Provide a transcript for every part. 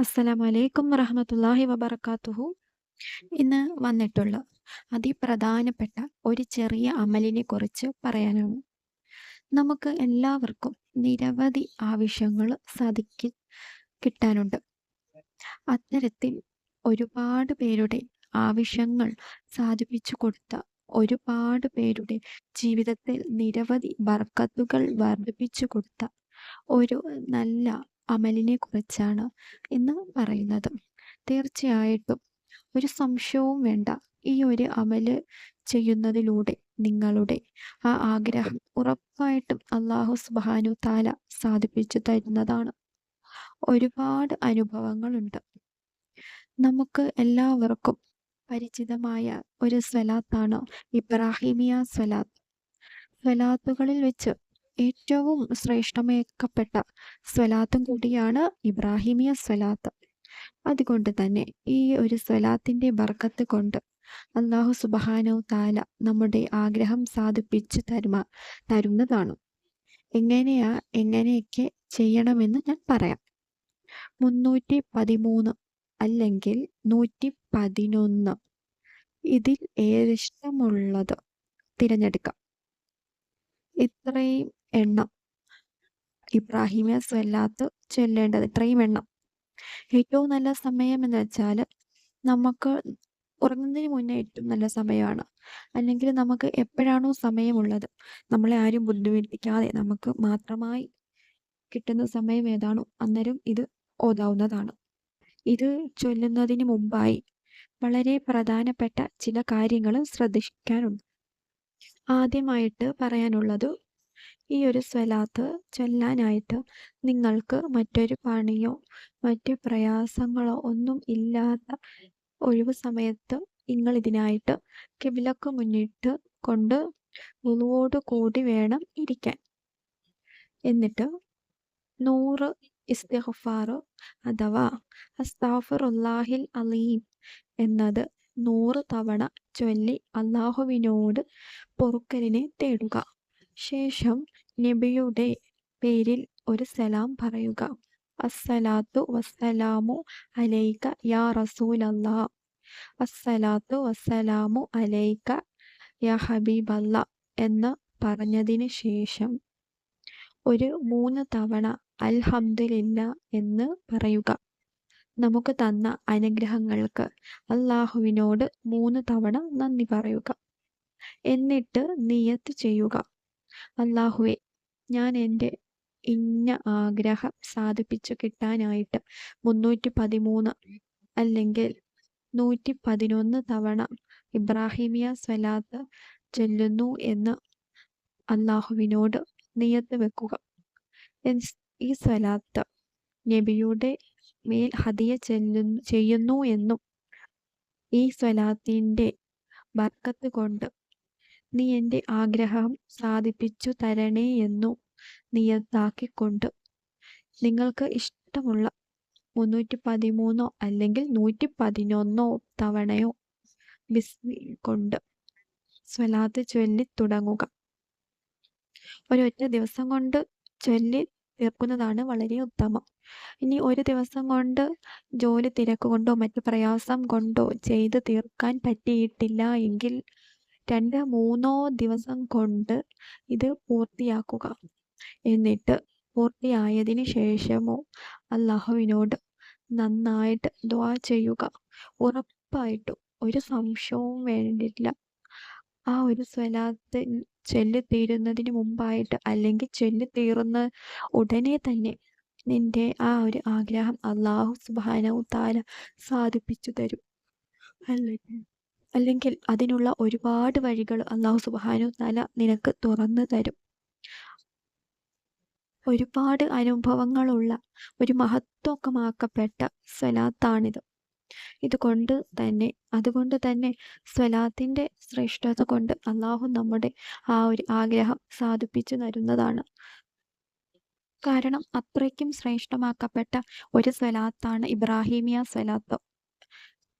അസ്സലാമലൈക്കും വറഹമത്തല്ലാഹി വബർക്കാത്തുഹു ഇന്ന് വന്നിട്ടുള്ള അതിപ്രധാനപ്പെട്ട ഒരു ചെറിയ അമലിനെ കുറിച്ച് പറയാനാണ്. നമുക്ക് എല്ലാവർക്കും നിരവധി ആവശ്യങ്ങൾ സാധിക്കി കിട്ടാനുണ്ട്. അത്തരത്തിൽ ഒരുപാട് പേരുടെ ആവശ്യങ്ങൾ സാധിപ്പിച്ചു കൊടുത്ത ഒരുപാട് പേരുടെ ജീവിതത്തിൽ നിരവധി ബർക്കത്തുകൾ വർദ്ധിപ്പിച്ചു കൊടുത്ത ഒരു നല്ല അമലിനെ കുറിച്ചാണ് എന്ന് പറയുന്നത്. തീർച്ചയായിട്ടും ഒരു സംശയവും വേണ്ട. ഈ ഒരു അമൽ ചെയ്യുന്നതിലൂടെ നിങ്ങളുടെ ആ ആഗ്രഹം ഉറപ്പായിട്ടും അള്ളാഹു സുബാനു താല സാധിപ്പിച്ചു തരുന്നതാണ്. ഒരുപാട് അനുഭവങ്ങളുണ്ട്. നമുക്ക് എല്ലാവർക്കും പരിചിതമായ ഒരു സ്വലാത്താണ് ഇബ്രാഹിമിയ സ്വലാത്ത്. സ്വലാത്തുകളിൽ വെച്ച് ഏറ്റവും ശ്രേഷ്ഠമേക്കപ്പെട്ട സ്വലാത്തും കൂടിയാണ് ഇബ്രാഹിമിയ സ്വലാത്ത്. അതുകൊണ്ട് തന്നെ ഈ ഒരു സ്വലാത്തിന്റെ ബർക്കത്ത് കൊണ്ട് അള്ളാഹു സുബഹാനോ താല നമ്മുടെ ആഗ്രഹം സാധിപ്പിച്ച് തരുമ തരുന്നതാണ്. എങ്ങനെയാ എങ്ങനെയൊക്കെ ചെയ്യണമെന്ന് ഞാൻ പറയാം. മുന്നൂറ്റി പതിമൂന്ന് അല്ലെങ്കിൽ നൂറ്റി പതിനൊന്ന് ഇതിൽ ഏതിഷ്ടമുള്ളത് തിരഞ്ഞെടുക്കാം. ഇത്രയും എണ്ണം. ഇബ്രാഹിമിയ സ്വല്ലാത്ത് ചൊല്ലേണ്ടത് ഇത്രയും എണ്ണം. ഏറ്റവും നല്ല സമയം എന്ന് വെച്ചാൽ നമുക്ക് ഉറങ്ങുന്നതിന് മുന്നേ ഏറ്റവും നല്ല സമയമാണ്. അല്ലെങ്കിൽ നമുക്ക് എപ്പോഴാണോ സമയമുള്ളത് നമ്മളെ ആരും ബുദ്ധിമുട്ടിക്കാതെ നമുക്ക് മാത്രമായി കിട്ടുന്ന സമയം ഏതാണോ അന്നേരം ഇത് ഓതാവുന്നതാണ്. ഇത് ചൊല്ലുന്നതിന് മുമ്പായി വളരെ പ്രധാനപ്പെട്ട ചില കാര്യങ്ങൾ ശ്രദ്ധിക്കാനുണ്ട്. ആദ്യമായിട്ട് പറയാനുള്ളത് ഈ ഒരു സ്വലാത്ത് ചൊല്ലാനായിട്ട് നിങ്ങൾക്ക് മറ്റൊരു പണിയോ മറ്റു പ്രയാസങ്ങളോ ഒന്നും ഇല്ലാത്ത ഒഴിവ് സമയത്ത് നിങ്ങൾ ഇതിനായിട്ട് കിബിലക്ക് മുന്നിട്ട് കൊണ്ട് ഉളുവോട് കൂടി വേണം ഇരിക്കാൻ. എന്നിട്ട് നൂറ് ഇസ്തിഗ്ഫാർ അഥവാ അസ്താഫുറുല്ലാഹിൽ അലീം എന്നത് നൂറ് തവണ ചൊല്ലി അള്ളാഹുവിനോട് പൊറുക്കലിനെ തേടുക. ശേഷം നബിയുടെ പേരിൽ ഒരു സലാം പറയുക. അസ്സലാത്തു വസ്സലാമു അലൈക യാ റസൂലല്ലാ. അസ്സലാത്തു വസ്സലാമു അലൈക യാ ഹബീബല്ല എന്ന് പറഞ്ഞതിന് ശേഷം ഒരു മൂന്ന് തവണ അൽഹംദുലില്ല എന്ന് പറയുക. നമുക്ക് തന്ന അനുഗ്രഹങ്ങൾക്ക് അള്ളാഹുവിനോട് മൂന്ന് തവണ നന്ദി പറയുക. എന്നിട്ട് നിയത്ത് ചെയ്യുക. അള്ളാഹുവെ ഞാൻ എന്റെ ഇന്ന ആഗ്രഹം സാധിപ്പിച്ചു കിട്ടാനായിട്ട് മുന്നൂറ്റി പതിമൂന്ന് അല്ലെങ്കിൽ നൂറ്റി പതിനൊന്ന് തവണ ഇബ്രാഹിമിയ സ്വലാത്ത് ചൊല്ലുന്നു എന്ന് അള്ളാഹുവിനോട് നിയത്ത് വെക്കുക. ഈ സ്വലാത്ത് നബിയുടെ മേൽ ഹദിയ ചെല്ലുന്നു ചെയ്യുന്നു എന്നും ഈ സ്വലാത്തിന്റെ ബർക്കത്ത് കൊണ്ട് നീ എന്റെ ആഗ്രഹം സാധിപ്പിച്ചു തരണേ എന്നു നിയത്താക്കിക്കൊണ്ട് നിങ്ങൾക്ക് ഇഷ്ടമുള്ള മുന്നൂറ്റി പതിമൂന്നോ അല്ലെങ്കിൽ നൂറ്റി പതിനൊന്നോ തവണയോ ബിസ്മി കൊണ്ട് സ്വലാത്ത് ചൊല്ലി തുടങ്ങുക. ഒരൊറ്റ ദിവസം കൊണ്ട് ചൊല്ലി തീർക്കുന്നതാണ് വളരെ ഉത്തമം. ഇനി ഒരു ദിവസം കൊണ്ട് ജോലി തിരക്ക് കൊണ്ടോ മറ്റു പ്രയാസം കൊണ്ടോ ചെയ്ത് തീർക്കാൻ പറ്റിയിട്ടില്ല എങ്കിൽ രണ്ട് മൂന്നോ ദിവസം കൊണ്ട് ഇത് പൂർത്തിയാക്കുക. എന്നിട്ട് പൂർത്തിയായതിന് ശേഷമോ അള്ളാഹുവിനോട് നന്നായിട്ട് ദ്വാ ചെയ്യുക. ഉറപ്പായിട്ടും ഒരു സംശയവും വേണ്ടില്ല ആ ഒരു സ്വലാത്ത് ചൊല്ലിത്തീരുന്നതിന് മുമ്പായിട്ട് അല്ലെങ്കിൽ ചൊല്ലിത്തീർന്ന ഉടനെ തന്നെ നിന്റെ ആ ഒരു ആഗ്രഹം അള്ളാഹു സുബാനവും താല സാധിപ്പിച്ചു തരും. അല്ലെങ്കിൽ അല്ലെങ്കിൽ അതിനുള്ള ഒരുപാട് വഴികൾ അള്ളാഹു സുബാനു താല നിനക്ക് തുറന്നു തരും. ഒരുപാട് അനുഭവങ്ങളുള്ള ഒരു മഹത്വക്കമാക്കപ്പെട്ട സ്വലാത്താണിത്. ഇതുകൊണ്ട് തന്നെ അതുകൊണ്ട് തന്നെ സ്വലാത്തിന്റെ ശ്രേഷ്ഠത കൊണ്ട് അള്ളാഹു നമ്മുടെ ആ ഒരു ആഗ്രഹം സാധിപ്പിച്ചു തരുന്നതാണ്. കാരണം അത്രയ്ക്കും ശ്രേഷ്ഠമാക്കപ്പെട്ട ഒരു സ്വലാത്താണ് ഇബ്രാഹിമിയ സ്വലാത്ത്.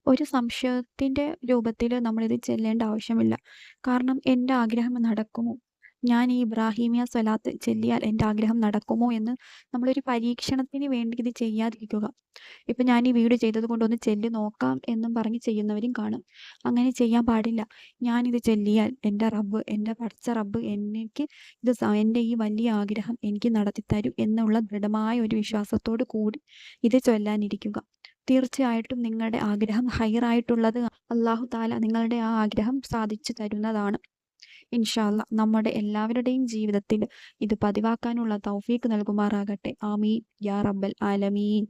ഒരു സംശയത്തിന്റെ രൂപത്തിൽ നമ്മളിത് ചെല്ലേണ്ട ആവശ്യമില്ല. കാരണം എന്റെ ആഗ്രഹം നടക്കുമോ? ഞാൻ ഈ ഇബ്രാഹീമിയ സ്വലാത്ത് ചെല്ലിയാൽ എന്റെ ആഗ്രഹം നടക്കുമോ എന്ന് നമ്മളൊരു പരീക്ഷണത്തിന് വേണ്ടി ഇത് ചെയ്യാതിരിക്കുക. ഇപ്പം ഞാൻ ഈ വീഡിയോ ചെയ്തത് കൊണ്ട് ഒന്ന് ചൊല്ലി നോക്കാം എന്നും പറഞ്ഞ് ചെയ്യുന്നവരും കാണും. അങ്ങനെ ചെയ്യാൻ പാടില്ല. ഞാനിത് ചെല്ലിയാൽ എന്റെ റബ്ബ് എന്റെ പഠിച്ച റബ്ബ് എനിക്ക് ഇത് എന്റെ ഈ വലിയ ആഗ്രഹം എനിക്ക് നടത്തിത്തരും എന്നുള്ള ദൃഢമായ ഒരു വിശ്വാസത്തോട് കൂടി ഇത് ചൊല്ലാനിരിക്കുക. തീർച്ചയായിട്ടും നിങ്ങളുടെ ആഗ്രഹം ഹയറായിട്ടുള്ളത് അള്ളാഹു താല നിങ്ങളുടെ ആ ആഗ്രഹം സാധിച്ചു തരുന്നതാണ്. ഇൻഷാല്ല നമ്മുടെ എല്ലാവരുടെയും ജീവിതത്തിൽ ഇത് പതിവാക്കാനുള്ള തൗഫീക്ക് നൽകുമാറാകട്ടെ. ആമീൻ. യാ റബ്ബൽ ആലമീൻ.